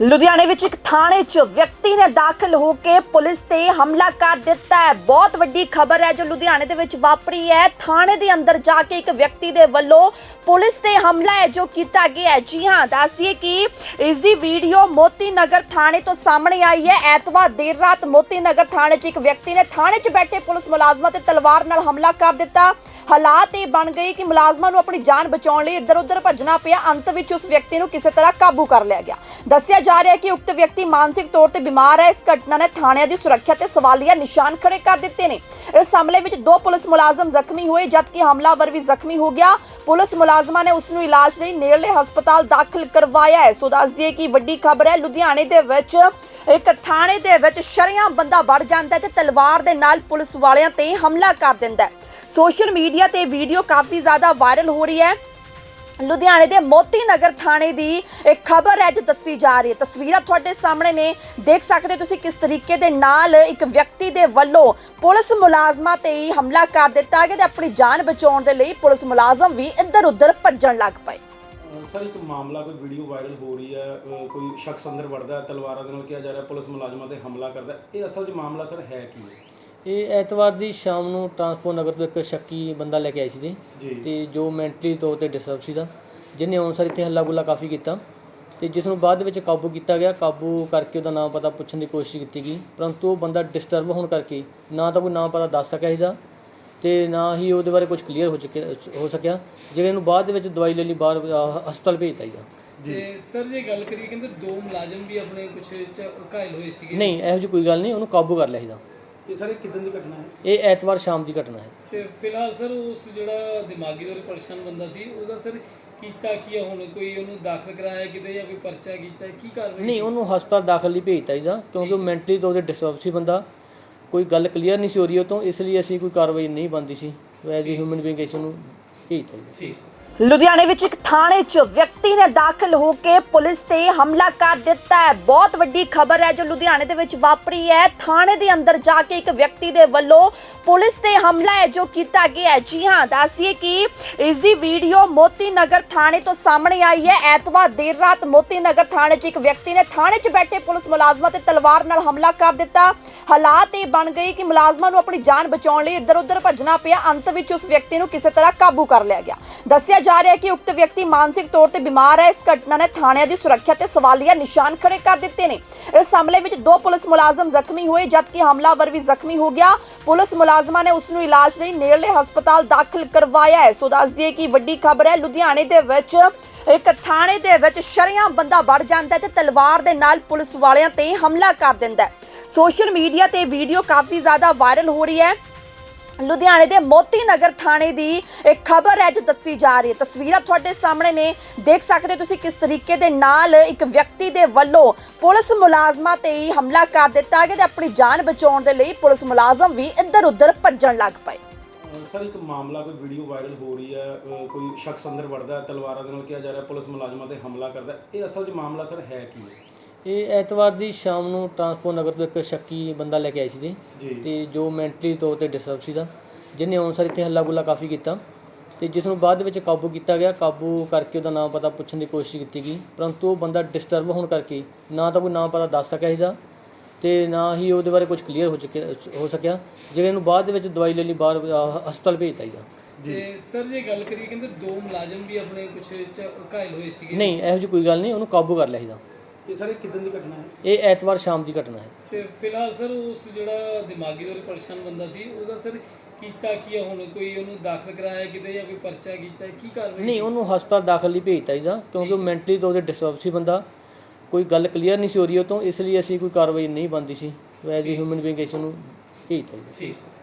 ਲੁਧਿਆਣੇ ਵਿੱਚ ਇੱਕ ਥਾਣੇ 'ਚ ਵਿਅਕਤੀ ਨੇ ਦਾਖਲ ਹੋ ਕੇ ਪੁਲਿਸ ਤੇ ਹਮਲਾ ਕਰ ਦਿੱਤਾ ਹੈ। ਬਹੁਤ ਵੱਡੀ ਖਬਰ ਹੈ ਜੋ ਲੁਧਿਆਣੇ ਦੇ ਵਿੱਚ ਵਾਪਰੀ ਹੈ। ਥਾਣੇ ਦੇ ਅੰਦਰ ਜਾ ਕੇ ਇੱਕ ਵਿਅਕਤੀ ਦੇ ਵੱਲੋਂ ਪੁਲਿਸ ਤੇ ਹਮਲਾ ਹੈ ਜੋ ਕੀਤਾ ਗਿਆ ਹੈ। ਜੀ ਹਾਂ, ਦੱਸੀਏ ਕਿ ਇਸ ਦੀ ਵੀਡੀਓ ਮੋਤੀ ਨਗਰ ਥਾਣੇ ਤੋਂ ਸਾਹਮਣੇ ਆਈ ਹੈ। ਐਤਵਾਰ ਦੇਰ ਰਾਤ ਮੋਤੀ ਨਗਰ ਥਾਣੇ 'ਚ ਇੱਕ ਵਿਅਕਤੀ ਨੇ ਥਾਣੇ 'ਚ ਬੈਠੇ ਪੁਲਿਸ ਮੁਲਾਜ਼ਮਾਂ ਤੇ ਤਲਵਾਰ ਨਾਲ ਹਮਲਾ ਕਰ ਦਿੱਤਾ। ਹਾਲਾਤ ਇਹ ਬਣ ਗਏ ਕਿ ਮੁਲਾਜ਼ਮਾਂ ਨੂੰ ਆਪਣੀ ਜਾਨ ਬਚਾਉਣ ਲਈ ਇੱਧਰ ਉੱਧਰ ਭੱਜਣਾ ਪਿਆ। ਅੰਤ ਵਿੱਚ ਉਸ ਵਿਅਕਤੀ ਨੂੰ ਕਿਸੇ ਤਰ੍ਹਾਂ ਕਾਬੂ ਕਰ ਲਿਆ ਗਿਆ। ਦੱਸਿਆ ਜਾ ਰਿਹਾ ਹੈ ਕਿ ਉਕਤ ਵਿਅਕਤੀ ਮਾਨਸਿਕ ਤੌਰ ਤੇ ਬਿਮਾਰ ਹੈ। ਇਸ ਘਟਨਾ ਨੇ ਥਾਣਿਆਂ ਦੀ ਸੁਰੱਖਿਆ ਤੇ ਸਵਾਲੀਆ ਨਿਸ਼ਾਨ ਖੜੇ ਕਰ ਦਿੱਤੇ ਨੇ। ਇਸ ਹਮਲੇ ਵਿੱਚ ਦੋ ਪੁਲਿਸ ਮੁਲਾਜ਼ਮ ਜ਼ਖਮੀ ਹੋਏ, ਜਦਕਿ ਹਮਲਾਵਰ ਵੀ ਜ਼ਖਮੀ ਹੋ ਗਿਆ। ਪੁਲਿਸ ਮੁਲਾਜ਼ਮਾਂ ਨੇ ਉਸ ਨੂੰ ਇਲਾਜ ਲਈ ਨੇੜਲੇ ਹਸਪਤਾਲ ਦਾਖਲ ਕਰਵਾਇਆ ਹੈ। ਸੋ ਦੱਸ ਦਈਏ ਕਿ ਵੱਡੀ ਖਬਰ ਹੈ, ਲੁਧਿਆਣੇ ਦੇ ਵਿੱਚ ਇੱਕ ਥਾਣੇ ਦੇ ਵਿੱਚ ਸ਼ਰੇਆਮ ਬੰਦਾ ਵੜ ਜਾਂਦਾ ਤੇ ਤਲਵਾਰ ਦੇ ਨਾਲ ਪੁਲਿਸ ਵਾਲਿਆਂ ਤੇ ਹਮਲਾ ਕਰ ਦਿੰਦਾ ਹੈ। ਸੋਸ਼ਲ ਮੀਡੀਆ ਤੇ ਵੀਡੀਓ ਕਾਫੀ ਜ਼ਿਆਦਾ ਵਾਇਰਲ ਹੋ ਰਹੀ ਹੈ। ਲੁਧਿਆਣੇ ਦੇ ਮੋਤੀ ਨਗਰ ਥਾਣੇ ਦੀ ਇੱਕ ਖਬਰ ਹੈ ਜੋ ਦੱਸੀ ਜਾ ਰਹੀ ਹੈ। ਤਸਵੀਰਾਂ ਤੁਹਾਡੇ ਸਾਹਮਣੇ ਨੇ। ਦੇਖ ਸਕਦੇ ਹੋ ਤੁਸੀਂ ਕਿਸ ਤਰੀਕੇ ਦੇ ਨਾਲ ਇੱਕ ਵਿਅਕਤੀ ਦੇ ਵੱਲੋਂ ਪੁਲਿਸ ਮੁਲਾਜ਼ਮਾਂ ਤੇ ਹੀ ਹਮਲਾ ਕਰ ਦਿੱਤਾ ਗਿਆ ਤੇ ਆਪਣੀ ਜਾਨ ਬਚਾਉਣ ਦੇ ਲਈ ਪੁਲਿਸ ਮੁਲਾਜ਼ਮ ਵੀ ਇੱਧਰ ਉੱਧਰ ਭੱਜਣ ਲੱਗ ਪਏ। ਅਹ ਸਰ, ਇੱਕ ਮਾਮਲਾ ਕੋਈ ਵੀਡੀਓ ਵਾਇਰਲ ਹੋ ਰਹੀ ਹੈ, ਅਹ ਕੋਈ ਸ਼ਖਸ ਅੰਦਰ ਵੜਦਾ ਹੈ, ਤਲਵਾਰਾਂ ਦੇ ਨਾਲ ਕਿਹਾ ਜਾ ਰਿਹਾ ਪੁਲਿਸ ਮੁਲਾਜ਼ਮਾਂ ਤੇ ਹਮਲਾ ਕਰਦਾ ਹੈ। ਇਹ ਅਸਲ 'ਚ ਮਾਮਲਾ ਸਰ ਹੈ ਕੀ ਹੈ? ਇਹ ਐਤਵਾਰ ਦੀ ਸ਼ਾਮ ਨੂੰ ਟਰਾਂਸਪੋਰਟ ਨਗਰ ਤੋਂ ਇੱਕ ਸ਼ੱਕੀ ਬੰਦਾ ਲੈ ਕੇ ਆਏ ਸੀ ਜੀ। ਜੀ। ਤੇ ਜੋ ਮੈਂਟਲੀ ਤੌਰ ਤੇ ਡਿਸਟਰਬ ਸੀਗਾ ਜਿਹਨੇ ਆਨਸਰ ਇੱਥੇ ਹੱਲਾ ਗੁੱਲਾ ਕਾਫੀ ਕੀਤਾ। ਤੇ ਜਿਸ ਨੂੰ ਬਾਅਦ ਦੇ ਵਿੱਚ ਕਾਬੂ ਕੀਤਾ ਗਿਆ ਕਾਬੂ ਕਰਕੇ ਉਹਦਾ ਨਾਮ ਪਤਾ ਪੁੱਛਣ ਦੀ ਕੋਸ਼ਿਸ਼ ਕੀਤੀ ਗਈ। ਪਰੰਤੂ ਉਹ ਬੰਦਾ ਡਿਸਟਰਬ ਹੋਣ ਕਰਕੇ ਨਾ ਤਾਂ ਕੋਈ ਨਾਮ ਪਤਾ ਦੱਸ ਸਕਿਆ ਸੀਗਾ ਤੇ ਨਾ ਹੀ ਉਹਦੇ ਬਾਰੇ ਕੁਝ ਕਲੀਅਰ ਹੋ ਚੁੱਕਿਆ ਹੋ ਸਕਿਆ ਜਿਹੜੇ ਨੂੰ ਬਾਅਦ ਦੇ ਵਿੱਚ ਦਵਾਈ ਲੈ ਲਈ ਬਾਹਰ ਹਸਪਤਾਲ ਭੇਜਤਾ ਸੀਗਾ। ਤੇ ਸਰ ਜੇ ਗੱਲ ਕਰੀਏ ਕਹਿੰਦੇ ਦੋ ਮੁਲਾਜ਼ਮ ਵੀ ਆਪਣੇ ਕੁਝ ਘਾਇਲ ਹੋਏ ਸੀਗੇ। ਨਹੀਂ ਇਹੋ ਜਿਹੀ ਕੋਈ ਗੱਲ ਨਹੀਂ ਉਹਨੂੰ ਕਾਬੂ ਕਰ ਲਿਆ ਸੀਗਾ। ਇਹ ਸਰ ਇਹ ਕਿਦਾਂ ਦੀ ਘਟਨਾ ਹੈ? ਇਹ ਐਤਵਾਰ ਸ਼ਾਮ ਦੀ ਘਟਨਾ ਹੈ। ਤੇ ਫਿਲਹਾਲ ਸਰ ਉਸ ਜਿਹੜਾ ਦਿਮਾਗੀ ਤੌਰ ਪਰੇਸ਼ਾਨ ਬੰਦਾ ਸੀ ਉਹਦਾ ਸਰ ਕੀਤਾ ਕੀ ਆ ਹੁਣ? ਕੋਈ ਉਹਨੂੰ ਦਾਖਲ ਕਰਾਇਆ ਕਿਤੇ ਜਾਂ ਕੋਈ ਪਰਚਾ ਕੀਤਾ? ਕੀ ਕਾਰਵਾਈ ਨਹੀਂ ਉਹਨੂੰ ਹਸਪਤਾਲ ਦਾਖਲ ਲਈ ਭੇਜਤਾ ਇਹਦਾ ਕਿਉਂਕਿ ਉਹ ਮੈਂਟਲੀ ਤੌਰ ਤੇ ਡਿਸਟਰਬ ਸੀ ਬੰਦਾ। ਕੋਈ ਗੱਲ ਕਲੀਅਰ ਨਹੀਂ ਸੀ ਹੋ ਰਹੀ ਉਹ ਤੋਂ ਇਸ ਲਈ ਅਸੀਂ ਕੋਈ ਕਾਰਵਾਈ ਨਹੀਂ ਬੰਦੀ ਸੀ। ਐਜ਼ ਹਿਊਮਨ ਬੀਇੰਗ ਇਸ ਨੂੰ ਭੇਜਤਾ ਜੀ ਠੀਕ ਸਰ ਲੁਧਿਆਣੇ ਵਿੱਚ ਇੱਕ ਥਾਣੇ 'ਚ ਵਿਅਕਤੀ ਨੇ ਦਾਖਲ ਹੋ ਕੇ ਪੁਲਿਸ ਤੇ ਹਮਲਾ ਕਰ ਦਿੱਤਾ ਹੈ। ਬਹੁਤ ਵੱਡੀ ਖਬਰ ਹੈ ਜੋ ਲੁਧਿਆਣੇ ਦੇ ਵਿੱਚ ਵਾਪਰੀ ਹੈ। ਥਾਣੇ ਦੇ ਅੰਦਰ ਜਾ ਕੇ ਇੱਕ ਵਿਅਕਤੀ ਦੇ ਵੱਲੋਂ ਪੁਲਿਸ ਤੇ ਹਮਲਾ ਹੈ ਜੋ ਕੀਤਾ ਗਿਆ ਹੈ। ਜੀ ਹਾਂ, ਦੱਸੀਏ ਕਿ ਇਸ ਦੀ ਵੀਡੀਓ ਮੋਤੀ ਨਗਰ ਥਾਣੇ ਤੋਂ ਸਾਹਮਣੇ ਆਈ ਹੈ। ਐਤਵਾਰ ਦੇਰ ਰਾਤ ਮੋਤੀ ਨਗਰ ਥਾਣੇ 'ਚ ਇੱਕ ਵਿਅਕਤੀ ਨੇ ਥਾਣੇ 'ਚ ਬੈਠੇ ਪੁਲਿਸ ਮੁਲਾਜ਼ਮਾਂ ਤੇ ਤਲਵਾਰ ਨਾਲ ਹਮਲਾ ਕਰ ਦਿੱਤਾ। ਹਾਲਾਤ ਇਹ ਬਣ ਗਏ ਕਿ ਮੁਲਾਜ਼ਮਾਂ ਨੂੰ ਆਪਣੀ ਜਾਨ ਬਚਾਉਣ ਲਈ ਇੱਧਰ ਉੱਧਰ ਭੱਜਣਾ ਪਿਆ। ਅੰਤ ਵਿੱਚ ਉਸ ਵਿਅਕਤੀ ਨੂੰ ਕਿਸੇ ਤਰ੍ਹਾਂ ਕਾਬੂ ਕਰ ਲਿਆ ਗਿਆ। ਦੱਸਿਆ ਜਾ ਰਿਹਾ ਹੈ ਕਿ ਉਕਤ ਵਿਅਕਤੀ ਮਾਨਸਿਕ ਤੌਰ ਤੇ ਬਿਮਾਰ ਹੈ। ਇਸ ਘਟਨਾ ਨੇ ਥਾਣਿਆਂ ਦੀ ਸੁਰੱਖਿਆ ਤੇ ਸਵਾਲੀਆ ਨਿਸ਼ਾਨ ਖੜੇ ਕਰ ਦਿੱਤੇ ਨੇ। ਇਸ ਹਮਲੇ ਵਿੱਚ ਦੋ ਪੁਲਿਸ ਮੁਲਾਜ਼ਮ ਜ਼ਖਮੀ ਹੋਏ, ਜਦਕਿ ਹਮਲਾਵਰ ਵੀ ਜ਼ਖਮੀ ਹੋ ਗਿਆ। ਪੁਲਿਸ ਮੁਲਾਜ਼ਮਾਂ ਨੇ ਉਸ ਨੂੰ ਇਲਾਜ ਲਈ ਨੇੜਲੇ ਹਸਪਤਾਲ ਦਾਖਲ ਕਰਵਾਇਆ ਹੈ। ਸੋ ਦੱਸ ਦਈਏ ਕਿ ਵੱਡੀ ਖਬਰ ਹੈ, ਲੁਧਿਆਣੇ ਦੇ ਵਿੱਚ ਇੱਕ ਥਾਣੇ ਦੇ ਵਿੱਚ ਸ਼ਰੇਆਮ ਬੰਦਾ ਵੜ ਜਾਂਦਾ ਹੈ ਤੇ ਤਲਵਾਰ ਦੇ ਨਾਲ ਪੁਲਿਸ ਵਾਲਿਆਂ ਤੇ ਹਮਲਾ ਕਰ ਦਿੰਦਾ ਹੈ। ਸੋਸ਼ਲ ਮੀਡੀਆ ਤੇ ਵੀਡੀਓ ਕਾਫੀ ਜ਼ਿਆਦਾ ਵਾਇਰਲ ਹੋ ਰਹੀ ਹੈ। ਲੁਧਿਆਣੇ ਦੇ ਮੋਤੀ ਨਗਰ ਥਾਣੇ ਦੀ ਇੱਕ ਖਬਰ ਹੈ ਜੋ ਦੱਸੀ ਜਾ ਰਹੀ ਹੈ। ਤਸਵੀਰਾਂ ਤੁਹਾਡੇ ਸਾਹਮਣੇ ਨੇ। ਦੇਖ ਸਕਦੇ ਹੋ ਤੁਸੀਂ ਕਿਸ ਤਰੀਕੇ ਦੇ ਨਾਲ ਇੱਕ ਵਿਅਕਤੀ ਦੇ ਵੱਲੋਂ ਪੁਲਿਸ ਮੁਲਾਜ਼ਮਾਂ ਤੇ ਹੀ ਹਮਲਾ ਕਰ ਦਿੱਤਾ ਗਿਆ ਤੇ ਆਪਣੀ ਜਾਨ ਬਚਾਉਣ ਦੇ ਲਈ ਪੁਲਿਸ ਮੁਲਾਜ਼ਮ ਵੀ ਇੱਧਰ ਉੱਧਰ ਭੱਜਣ ਲੱਗ ਪਏ। ਅਹ ਸਰ, ਇੱਕ ਮਾਮਲਾ ਕੋਈ ਵੀਡੀਓ ਵਾਇਰਲ ਹੋ ਰਹੀ ਹੈ, ਅਹ, ਕੋਈ ਸ਼ਖਸ ਅੰਦਰ ਵੜਦਾ ਹੈ, ਤਲਵਾਰਾਂ ਦੇ ਨਾਲ ਕਿਹਾ ਜਾ ਰਿਹਾ ਪੁਲਿਸ ਮੁਲਾਜ਼ਮਾਂ ਤੇ ਹਮਲਾ ਕਰਦਾ ਹੈ। ਇਹ ਅਸਲ 'ਚ ਮਾਮਲਾ, ਸਰ, ਹੈ ਕੀ ਹੈ? ਇਹ ਐਤਵਾਰ ਦੀ ਸ਼ਾਮ ਨੂੰ ਟਰਾਂਸਪੋਰਟ ਨਗਰ ਤੋਂ ਇੱਕ ਸ਼ੱਕੀ ਬੰਦਾ ਲੈ ਕੇ ਆਏ ਸੀ ਜੀ। ਜੀ। ਤੇ ਜੋ ਮੈਂਟਲੀ ਤੌਰ ਤੇ ਡਿਸਟਰਬ ਸੀਗਾ ਜਿਹਨੇ ਆਨਸਰ ਇੱਥੇ ਹੱਲਾ ਗੁੱਲਾ ਕਾਫੀ ਕੀਤਾ। ਤੇ ਜਿਸ ਨੂੰ ਬਾਅਦ ਦੇ ਵਿੱਚ ਕਾਬੂ ਕੀਤਾ ਗਿਆ ਕਾਬੂ ਕਰਕੇ ਉਹਦਾ ਨਾਮ ਪਤਾ ਪੁੱਛਣ ਦੀ ਕੋਸ਼ਿਸ਼ ਕੀਤੀ ਗਈ। ਪਰੰਤੂ ਉਹ ਬੰਦਾ ਡਿਸਟਰਬ ਹੋਣ ਕਰਕੇ ਨਾ ਤਾਂ ਕੋਈ ਨਾਮ ਪਤਾ ਦੱਸ ਸਕਿਆ ਸੀਗਾ ਤੇ ਨਾ ਹੀ ਉਹਦੇ ਬਾਰੇ ਕੁਝ ਕਲੀਅਰ ਹੋ ਚੁੱਕਿਆ ਹੋ ਸਕਿਆ ਜਿਹੜੇ ਨੂੰ ਬਾਅਦ ਦੇ ਵਿੱਚ ਦਵਾਈ ਲੈ ਲਈ ਬਾਹਰ ਅਹ, ਹਸਪਤਾਲ ਭੇਜਤਾ ਸੀਗਾ। ਤੇ ਸਰ ਜੇ ਗੱਲ ਕਰੀਏ ਕਹਿੰਦੇ ਦੋ ਮੁਲਾਜ਼ਮ ਵੀ ਆਪਣੇ ਕੁਝ ਘਾਇਲ ਹੋਏ ਸੀਗੇ। ਨਹੀਂ ਇਹੋ ਜਿਹੀ ਕੋਈ ਗੱਲ ਨਹੀਂ ਉਹਨੂੰ ਕਾਬੂ ਕਰ ਲਿਆ ਸੀਗਾ। ਇਹ ਸਰ ਕਿਦਾਂ ਦੀ ਘਟਨਾ ਹੈ? ਇਹ ਐਤਵਾਰ ਸ਼ਾਮ ਦੀ ਘਟਨਾ ਹੈ। ਤੇ ਫਿਲਹਾਲ ਸਰ ਉਸ ਜਿਹੜਾ ਦਿਮਾਗੀ ਤੌਰ ਤੇ ਪਰੇਸ਼ਾਨ ਬੰਦਾ ਸੀ ਉਹਦਾ ਸਰ ਕੀਤਾ ਕੀ ਆ ਹੁਣ? ਕੋਈ ਉਹਨੂੰ ਦਾਖਲ ਕਰਾਇਆ ਕਿਤੇ ਜਾਂ ਕੋਈ ਪਰਚਾ ਕੀਤਾ? ਕੀ ਕਾਰਵਾਈ ਨਹੀਂ ਉਹਨੂੰ ਹਸਪਤਾਲ ਦਾਖਲ ਲਈ ਭੇਜਤਾ ਇਹਦਾ ਕਿਉਂਕਿ ਉਹ ਮੈਂਟਲੀ ਤੌਰ ਤੇ ਡਿਸਟਰਬ ਸੀ ਬੰਦਾ। ਕੋਈ ਗੱਲ ਕਲੀਅਰ ਨਹੀਂ ਸੀ ਹੋ ਰਹੀ ਉਹ ਤੋਂ ਇਸ ਲਈ ਅਸੀਂ ਕੋਈ ਕਾਰਵਾਈ ਨਹੀਂ ਬੰਦੀ ਸੀ। ਐਜ਼ ਹਿਊਮਨ ਬੀਇੰਗ ਇਸ ਨੂੰ ਭੇਜਤਾ ਜੀ। ਠੀਕ ਸਰ।